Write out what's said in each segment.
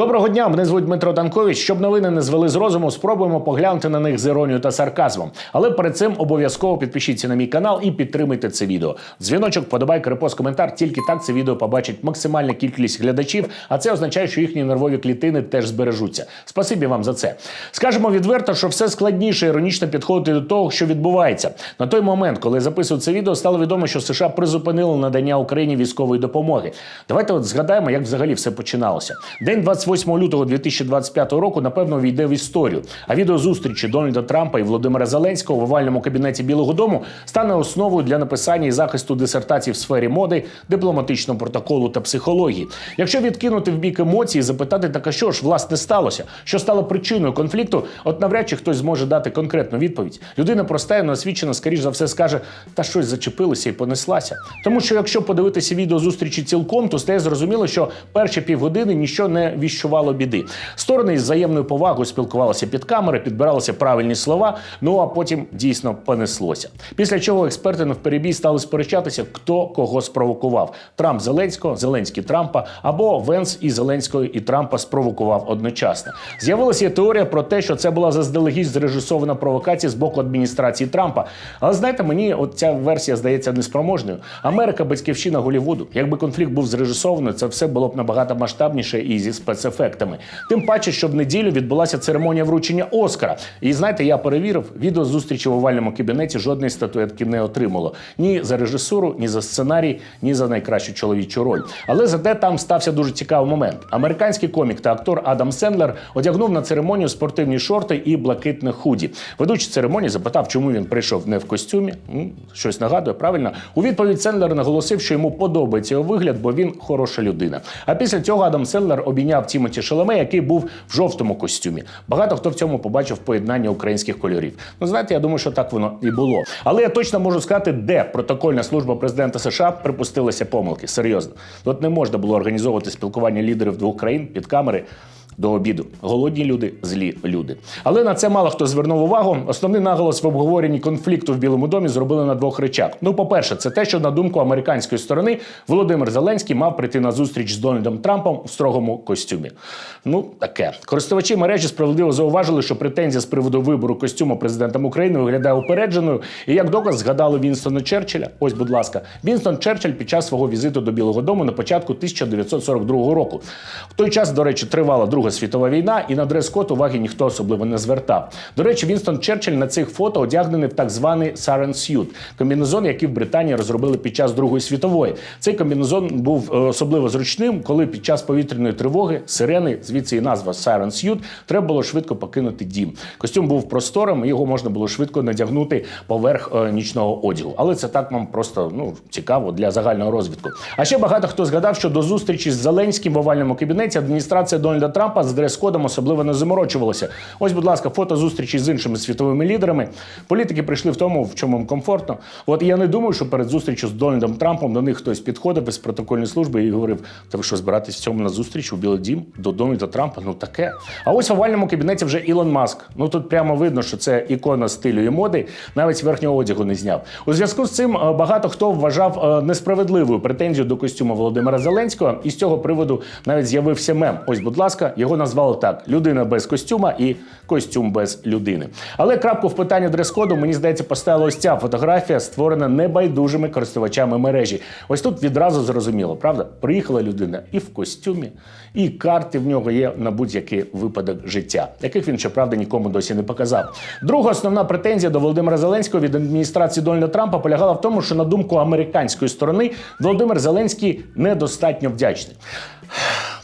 Доброго дня, мене звуть Дмитро Танкович. Щоб новини не звели з розуму, спробуємо поглянути на них з іронією та сарказмом. Але перед цим обов'язково підпишіться на мій канал і підтримуйте це відео. Дзвіночок, подобайка, репост, коментар. Тільки так це відео побачить максимальна кількість глядачів, а це означає, що їхні нервові клітини теж збережуться. Спасибі вам за це. Скажемо відверто, що все складніше іронічно підходити до того, що відбувається. На той момент, коли я записував це відео, стало відомо, що США призупинили надання Україні військової допомоги. Давайте от згадаємо, як взагалі все починалося. День 28 лютого 2025 року, напевно, війде в історію. А відео зустрічі Дональда Трампа і Володимира Зеленського в овальному кабінеті Білого Дому стане основою для написання і захисту дисертацій в сфері моди, дипломатичного протоколу та психології. Якщо відкинути в бік емоції, запитати, так а що ж власне сталося, що стало причиною конфлікту, от навряд чи хтось зможе дати конкретну відповідь. Людина проста і неосвічена, скоріш за все, скаже, та щось зачепилося і понеслася. Тому що якщо подивитися відео зустрічі цілком, то стає зрозуміло, що перші півгодини нічого не віщувало біди. Сторони із взаємною повагою спілкувалися під камери, підбиралися правильні слова. Ну а потім дійсно понеслося. Після чого експерти навперебій стали сперечатися, хто кого спровокував: Трамп Зеленського, Зеленський Трампа або Венс і Зеленського і Трампа спровокував одночасно. З'явилася теорія про те, що це була заздалегідь зрежисована провокація з боку адміністрації Трампа. Але знаєте, мені от ця версія здається неспроможною. Америка батьківщина Голівуду. Якби конфлікт був зрежисований, це все було б набагато масштабніше і зі спецефектами. Тим паче, що в неділю відбулася церемонія вручення Оскара. І знаєте, я перевірив, відео зустрічі в овальному кабінеті жодної статуетки не отримало ні за режисуру, ні за сценарій, ні за найкращу чоловічу роль. Але зате там стався дуже цікавий момент. Американський комік та актор Адам Сендлер одягнув на церемонію спортивні шорти і блакитне худі. Ведучий церемонії запитав, чому він прийшов не в костюмі. Щось нагадує, правильно? У відповідь Сендлер наголосив, що йому подобається його вигляд, бо він хороша людина. А після цього Адам Сендлер обійняв Тімоті Шалеме, який був в жовтому костюмі. Багато хто в цьому побачив поєднання українських кольорів. Ну знаєте, я думаю, що так воно і було. Але я точно можу сказати, де протокольна служба президента США припустилася помилки. Серйозно, тут не можна було організовувати спілкування лідерів двох країн під камери. До обіду голодні люди, злі люди. Але на це мало хто звернув увагу. Основний наголос в обговоренні конфлікту в Білому домі зробили на двох речах. Ну, по-перше, це те, що на думку американської сторони Володимир Зеленський мав прийти на зустріч з Дональдом Трампом в строгому костюмі. Ну таке користувачі мережі справедливо зауважили, що претензія з приводу вибору костюму президентом України виглядає упередженою. І як доказ згадали Вінстона Черчилля. Ось, будь ласка, Вінстон Черчилль під час свого візиту до Білого Дому на початку 1942 року. В той час, до речі, тривала Друга світова війна, і на дрес-код уваги ніхто особливо не звертав. До речі, Вінстон Черчилль на цих фото одягнений в так званий Siren Suit – комбінезон, який в Британії розробили під час Другої світової. Цей комбінезон був е, особливо зручним, коли під час повітряної тривоги, сирени, звідси і назва Siren Suit, треба було швидко покинути дім. Костюм був просторим, і його можна було швидко надягнути поверх е, нічного одягу. Але це так вам просто ну цікаво для загального розвитку. А ще багато хто згадав, що до зустрічі з Зеленським в овальному кабінеті адміністрація Дональда Трампа з дрес-кодом особливо не заморочувалася. Ось, будь ласка, фото зустрічі з іншими світовими лідерами. Політики прийшли в тому, в чому їм комфортно. От я не думаю, що перед зустрічю з Дональдом Трампом до них хтось підходив без протокольної служби і говорив: Та ви що збиратись в цьому на зустріч у Білий Дім до Дональда Трампа? Ну таке. А ось в овальному кабінеті вже Ілон Маск. Ну тут прямо видно, що це ікона стилю і моди, навіть верхнього одягу не зняв. У зв'язку з цим е, багато хто вважав е, несправедливою претензію до костюму Володимира Зеленського, і з цього приводу навіть з'явився мем. Ось, будь ласка, його назвали так: людина без костюма і костюм без людини. Але крапку в питанні дрес-коду, мені здається, поставила ось ця фотографія, створена небайдужими користувачами мережі. Ось тут відразу зрозуміло, правда? Приїхала людина і в костюмі, і карти в нього є на будь-який випадок життя, яких він, щоправда, нікому досі не показав. Друга основна претензія до Володимира Зеленського від адміністрації Дональда Трампа полягала в тому, що на думку американської сторони Володимир Зеленський недостатньо вдячний.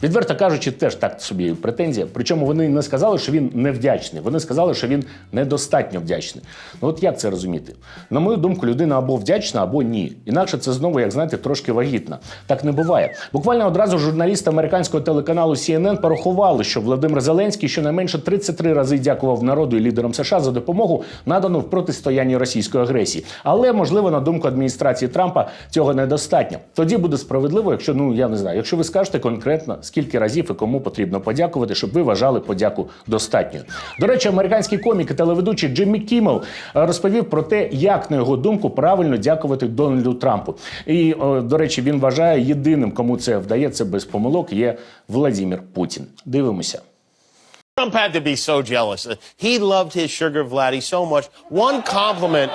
Відверто кажучи, теж так собі претензія. Причому вони не сказали, що він невдячний. Вони сказали, що він недостатньо вдячний. Ну от як це розуміти? На мою думку, людина або вдячна, або ні. Інакше це знову, як знаєте, трошки вагітна. Так не буває. Буквально одразу журналісти американського телеканалу CNN порахували, що Володимир Зеленський щонайменше 33 рази дякував народу і лідерам США за допомогу, надану в протистоянні російської агресії. Але можливо, на думку адміністрації Трампа, цього недостатньо. Тоді буде справедливо, якщо ну я не знаю, якщо ви скажете конкретно скільки разів і кому потрібно подякувати, щоб ви вважали подяку достатньою. До речі, американський комік і телеведучий Джиммі Кіммел е, розповів про те, як на його думку правильно дякувати Дональду Трампу. І е, до речі, він вважає єдиним, кому це вдається без помилок, є Владімір Путін. Дивимося. Trump had to be so jealous. He loved his sugar Vladdy so much. One compliment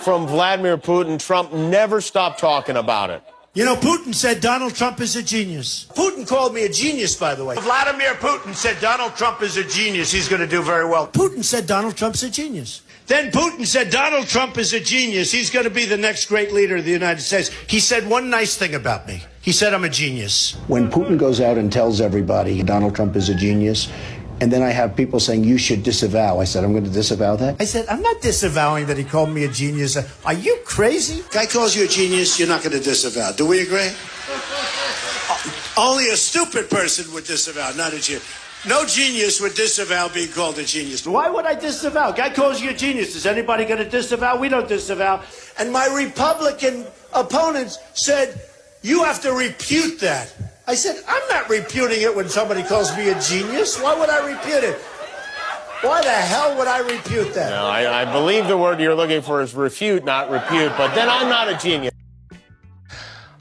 from Vladimir Putin, Trump never stopped talking about it. You know, Putin said Donald Trump is a genius. Putin called me a genius, by the way. Vladimir Putin said Donald Trump is a genius. He's going to do very well. Putin said Donald Trump's a genius. Then Putin said Donald Trump is a genius. He's going to be the next great leader of the United States. He said one nice thing about me. He said I'm a genius. When Putin goes out and tells everybody Donald Trump is a genius, and then I have people saying you should disavow, I said I'm going to disavow that. I said, I'm not disavowing that he called me a genius. Are you crazy? Guy calls you a genius, you're not going to disavow. Do we agree? Only a stupid person would disavow, not a genius. No genius would disavow being called a genius. Why would I disavow? Guy calls you a genius. Is anybody going to disavow? We don't disavow. And my Republican opponents said, you have to repute that. I said, I'm not reputing it when somebody calls me a genius. Why would I repute it? Why the hell would I repute that? No, I, I believe the word you're looking for is refute, not repute, but then I'm not a genius.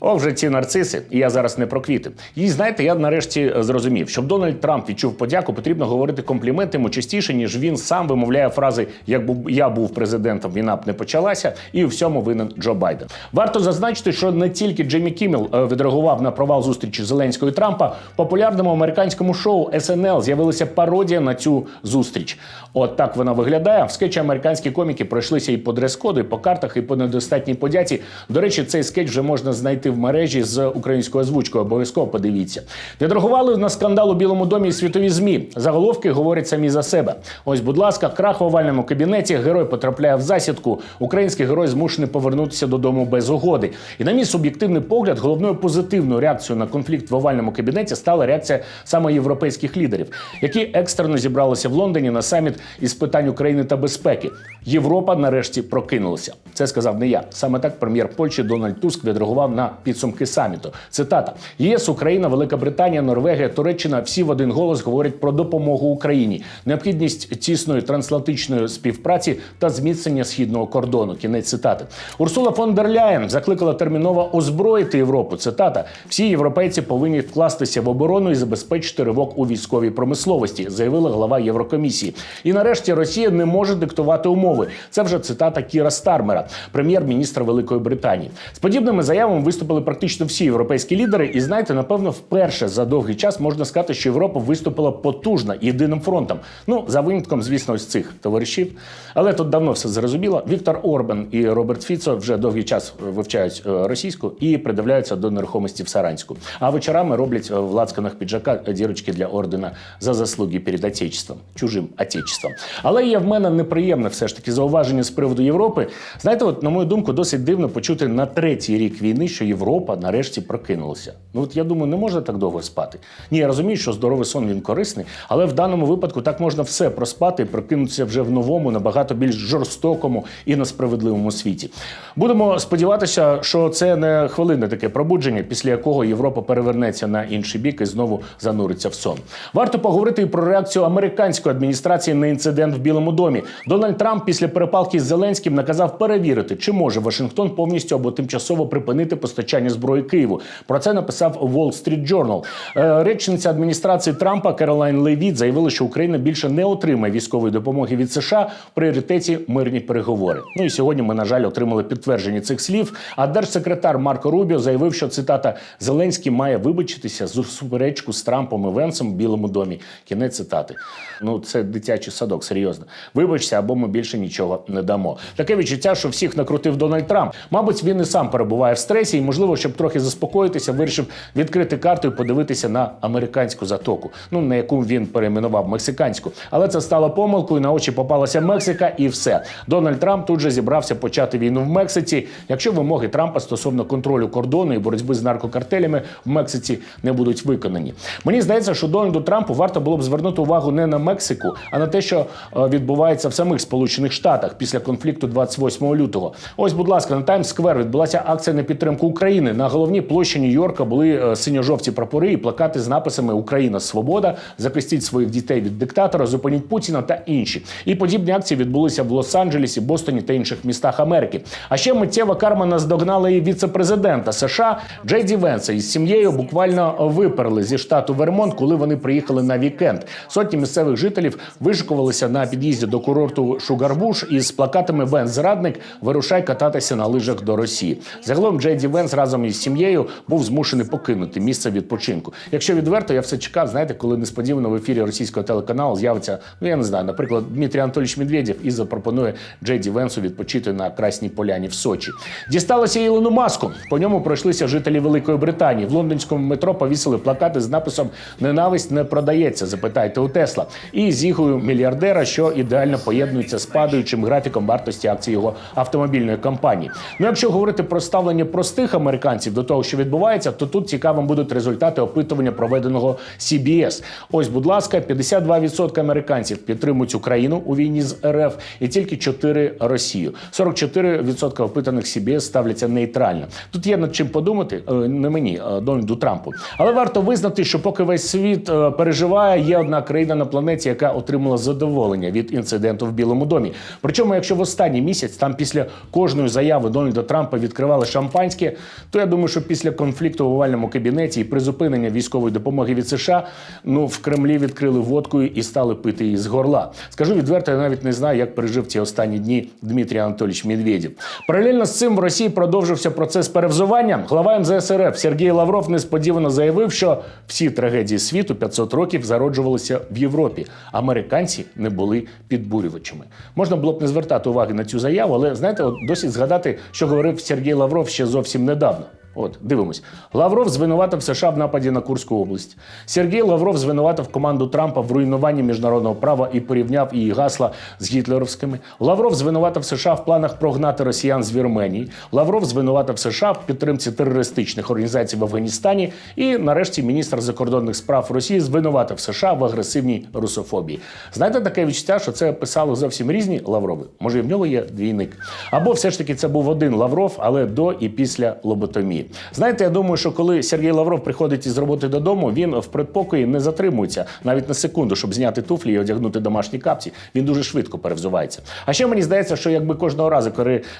О, вже ці нарциси, і я зараз не про квіти. І знаєте, я нарешті зрозумів, щоб Дональд Трамп відчув подяку, потрібно говорити компліменти йому частіше, ніж він сам вимовляє фрази Як був я був президентом, війна б не почалася, і у всьому винен Джо Байден. Варто зазначити, що не тільки Джиммі Кіммел е, відреагував на провал зустрічі Зеленського і Трампа. Популярному американському шоу SNL з'явилася пародія на цю зустріч. От так вона виглядає. В скетчі американські коміки пройшлися і по дрес-коду, і по картах, і по недостатній подяці. До речі, цей скетч вже можна знайти в мережі з українською озвучкою. Обов'язково подивіться. Відреагували на скандал у Білому домі і світові змі. Заголовки говорять самі за себе. Ось, будь ласка, крах в овальному кабінеті. Герой потрапляє в засідку. Український герой змушений повернутися додому без угоди. І на мій суб'єктивний погляд, головною позитивною реакцією на конфлікт в овальному кабінеті стала реакція саме європейських лідерів, які екстрено зібралися в Лондоні на саміт із питань України та безпеки. Європа нарешті прокинулася. Це сказав не я. Саме так прем'єр Польщі Дональд Туск відреагував на підсумки саміту. Цитата: ЄС, Україна, Велика Британія, Норвегія, Туреччина всі в один голос говорять про допомогу Україні, необхідність тісної трансатлантичної співпраці та зміцнення східного кордону. Кінець цитати. Урсула фон дер Ляєн закликала терміново озброїти Європу. Цитата: всі європейці повинні вкластися в оборону і забезпечити ривок у військовій промисловості, заявила глава Єврокомісії. І нарешті Росія не може диктувати умови. Це вже цитата Кіра Стармера, прем'єр-міністра Великої Британії. З подібними заявами виступили практично всі європейські лідери. І знаєте, напевно, вперше за довгий час можна сказати, що Європа виступила потужно єдиним фронтом. Ну за винятком, звісно, ось цих товаришів. Але тут давно все зрозуміло. Віктор Орбан і Роберт Фіцо вже довгий час вивчають е, російську і придивляються до нерухомості в Саранську. А вечорами роблять е, в лацканах піджака дірочки для ордена за заслуги перед Отечеством, чужим Отечеством. Але є в мене неприємне все ж таки зауваження з приводу Європи. Знаєте, от на мою думку, досить дивно почути на третій рік війни, що Європа нарешті прокинулася. Ну от я думаю, не можна так довго спати. Ні, я розумію, що здоровий сон він корисний, але в даному випадку так можна все проспати і прокинутися вже в новому, набагато більш жорстокому і несправедливому світі. Будемо сподіватися, що це не хвилинне таке пробудження, після якого Європа перевернеться на інший бік і знову зануриться в сон. Варто поговорити і про реакцію американської адміністрації на інцидент в Білому домі. Дональд Трамп після перепалки з Зеленським наказав перевірити, чи може Вашингтон повністю або тимчасово припинити постачання зброї Києву. Про це написав Wall Street Journal. Е, Речниця адміністрації Трампа Керолайн Левіт заявила, що Україна більше не отримає військової допомоги від США в пріоритеті мирні переговори. Ну і сьогодні ми, на жаль, отримали підтвердження цих слів. А держсекретар Марко Рубіо заявив, що цитата Зеленський має вибачитися за суперечку з Трампом і Венсом в Білому домі. Кінець цитати. Ну це дитячий садок, серйозно. Вибачся, або ми більше нічого не дамо. Таке відчуття, що всіх накрутив Дональд Трамп. Мабуть, він і сам перебуває в стресі, і можливо, щоб трохи заспокоїтися, вирішив відкрити карту і подивитися на американську затоку, ну на яку він перейменував мексиканську. Але це стало помилкою. На очі попалася Мексика, і все. Дональд Трамп тут же зібрався почати війну в Мексиці. Якщо вимоги Трампа стосовно контролю кордону і боротьби з наркокартелями в Мексиці не будуть виконані. Мені здається, що Дональду Трампу варто було б звернути увагу не на Мексику, а на те, що е, відбувається в самих Сполучених Штатах після конфлікту 28 лютого. Лютого. Ось, будь ласка, на Таймс-сквер відбулася акція на підтримку України. На головній площі Нью-Йорка були е, синьо-жовті прапори і плакати з написами Україна свобода, захистіть своїх дітей від диктатора, зупиніть Путіна та інші. І подібні акції відбулися в Лос-Анджелесі, Бостоні та інших містах Америки. А ще миттєва карма наздогнала і віце-президента США Джей Ді Венса із сім'єю буквально виперли зі штату Вермонт, коли вони приїхали на вікенд. Сотні місцевих жителів вишикувалися на під'їзді до курорту Шугарбуш із плакатами Венс зрадник вирушай кататися на лижах до Росії. Загалом Джей Ді Венс разом із сім'єю був змушений покинути місце відпочинку. Якщо відверто, я все чекав, знаєте, коли несподівано в ефірі російського телеканалу з'явиться, ну я не знаю, наприклад, Дмитрій Анатолійович Медведєв і запропонує Джей Ді Венсу відпочити на Красній Поляні в Сочі. Дісталося Ілону Маску. По ньому пройшлися жителі Великої Британії. В лондонському метро повісили плакати з написом Ненависть не продається. Запитайте у Тесла. І з ігою мільярдера, що ідеально поєднується з падаючим графіком вартості акцій його автомобільної компанії. Ну, якщо говорити про ставлення простих американців до того, що відбувається, то тут цікавим будуть результати опитування проведеного CBS. Ось, будь ласка, 52% американців підтримують Україну у війні з РФ, і тільки 4 Росію. 44% опитаних CBS ставляться нейтрально. Тут є над чим подумати, е, не мені, Дональду Трампу. Але варто визнати, що поки весь світ е, переживає, є одна країна на планеті, яка отримала задоволення від інциденту в Білому домі. Причому, якщо в останній місяць там після кожної заяви Дональда Трампа відкривали шампанське, то я думаю, що після конфлікту в овальному кабінеті і призупинення військової допомоги від США, ну в Кремлі відкрили водкою і стали пити її з горла. Скажу відверто, я навіть не знаю, як пережив ці останні дні Дмитрій Анатолійович Медведєв. Паралельно з цим в Росії продовжився процес перевзування. Глава МЗС РФ Сергій Лавров несподівано заявив, що всі трагедії світу 500 років зароджувалися в Європі. Американці не були підбурювачами. Можна було б не звертати уваги на цю заяву, але знаєте, от досить згадати, що говорив Сергій Лавров ще зовсім недавно. От, дивимось. Лавров звинуватив США в нападі на Курську область. Сергій Лавров звинуватив команду Трампа в руйнуванні міжнародного права і порівняв її гасла з гітлерівськими. Лавров звинуватив США в планах прогнати росіян з Вірменії. Лавров звинуватив США в підтримці терористичних організацій в Афганістані. І нарешті міністр закордонних справ Росії звинуватив США в агресивній русофобії. Знаєте, таке відчуття, що це писали зовсім різні Лаврови. Може, і в нього є двійник. Або все ж таки це був один Лавров, але до і після лоботомії. Знаєте, я думаю, що коли Сергій Лавров приходить із роботи додому, він в предпокої не затримується навіть на секунду, щоб зняти туфлі і одягнути домашні капці. Він дуже швидко перевзувається. А ще мені здається, що якби кожного разу,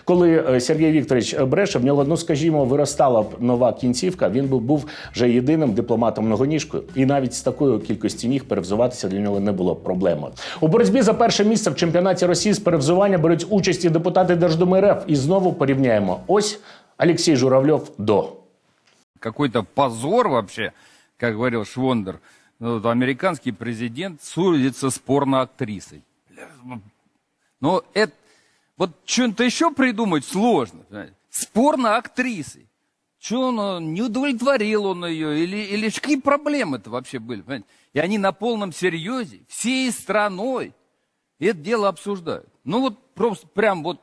коли, е, Сергій Вікторович бреше, в нього, ну скажімо, виростала б нова кінцівка, він би був вже єдиним дипломатом многоніжкою, і навіть з такою кількістю ніг перевзуватися для нього не було проблемою. У боротьбі за перше місце в чемпіонаті Росії з перевзування беруть участь і депутати Держдуми РФ. І знову порівняємо. Ось Алексей Журавлев до. какой-то позор вообще, как говорил Швондер. Ну, вот американский президент судится с порноактрисой. Но это, вот что-то еще придумать сложно. понимаете. С порноактрисой. Что он, э, не удовлетворил он ее, или, или какие проблемы-то вообще были, понимаете? И они на полном серьезе, всей страной это дело обсуждают. Ну вот просто прям вот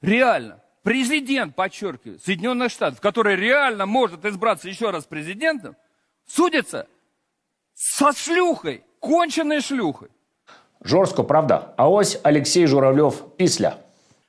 реально. Президент, подчеркиваю, Соединенных Штатов, который реально может избраться еще раз президентом, судится со шлюхой, конченной шлюхой. Жорстко, правда? А ось Алексій Журавльов після.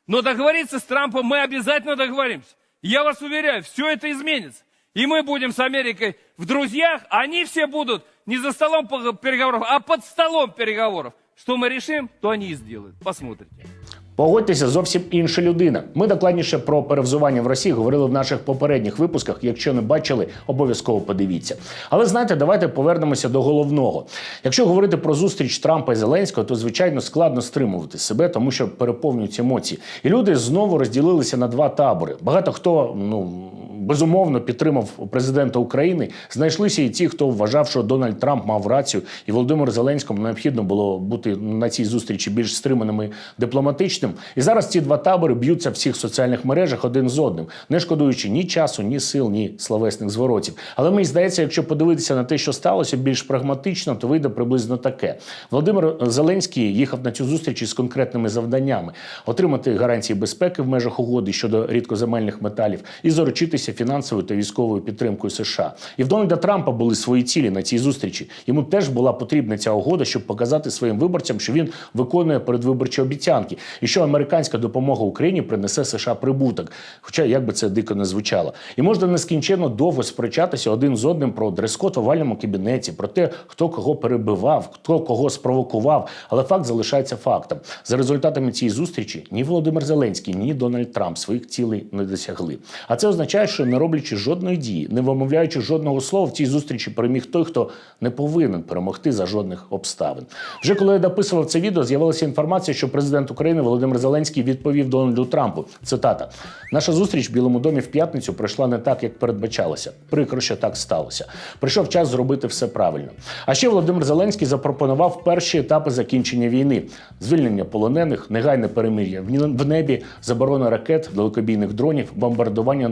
Но договориться с Трампом мы обязательно договоримся. Я вас уверяю, все это изменится. И мы будем с Америкой в друзьях, а они все будут не за столом переговоров, а под столом переговоров. Что мы решим, то они и сделают. Посмотрите. Погодьтеся, зовсім інша людина. Ми докладніше про перевзування в Росії говорили в наших попередніх випусках. Якщо не бачили, обов'язково подивіться. Але знаєте, давайте повернемося до головного. Якщо говорити про зустріч Трампа і Зеленського, то звичайно складно стримувати себе, тому що переповнюють емоції. І люди знову розділилися на два табори. Багато хто ну безумовно підтримав президента України. Знайшлися і ті, хто вважав, що Дональд Трамп мав рацію, і Володимир Зеленському необхідно було бути на цій зустрічі більш стриманим і дипломатичним. І зараз ці два табори б'ються в всіх соціальних мережах один з одним, не шкодуючи ні часу, ні сил, ні словесних зворотів. Але мені здається, якщо подивитися на те, що сталося більш прагматично, то вийде приблизно таке. Володимир Зеленський їхав на цю зустріч із конкретними завданнями: отримати гарантії безпеки в межах угоди щодо рідкоземельних металів і заручитися фінансовою та військовою підтримкою США. І в Дональда Трампа були свої цілі на цій зустрічі. Йому теж була потрібна ця угода, щоб показати своїм виборцям, що він виконує передвиборчі обіцянки, і що американська допомога Україні принесе США прибуток. Хоча як би це дико не звучало, і можна нескінченно довго сперечатися один з одним про дрес-код в овальному кабінеті, про те, хто кого перебивав, хто кого спровокував. Але факт залишається фактом. За результатами цієї зустрічі ні Володимир Зеленський, ні Дональд Трамп своїх цілей не досягли. А це означає, що не роблячи жодної дії, не вимовляючи жодного слова, в цій зустрічі переміг той, хто не повинен перемогти за жодних обставин. Вже коли я дописував це відео, з'явилася інформація, що президент України Володимир Зеленський відповів Дональду Трампу. Цитата: наша зустріч в Білому домі в п'ятницю пройшла не так, як передбачалося. Прикро, що так сталося. Прийшов час зробити все правильно. А ще Володимир Зеленський запропонував перші етапи закінчення війни: звільнення полонених, негайне перемир'я в небі, заборона ракет, далекобійних дронів, бомбардування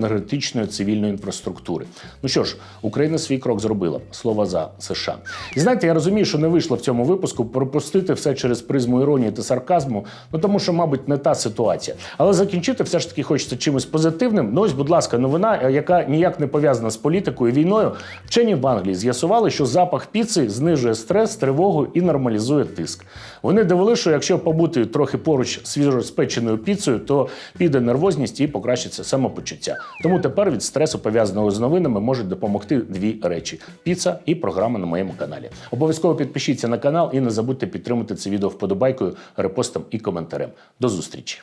енергетичної цивільної інфраструктури. Ну що ж, Україна свій крок зробила. Слово за США. І знаєте, я розумію, що не вийшло в цьому випуску пропустити все через призму іронії та сарказму, ну тому що, мабуть, не та ситуація. Але закінчити все ж таки хочеться чимось позитивним. Ну ось, будь ласка, новина, е, яка ніяк не пов'язана з політикою і війною. Вчені в Англії з'ясували, що запах піци знижує стрес, тривогу і нормалізує тиск. Вони довели, що якщо побути трохи поруч свіжоспеченою піцею, то піде нервозність і покращиться самопочуття. Тому тепер від стресу, пов'язаного з новинами, можуть допомогти дві речі: піца і програма на моєму каналі. Обов'язково підпишіться на канал і не забудьте підтримати це відео вподобайкою, репостом і коментарем. До зустрічі!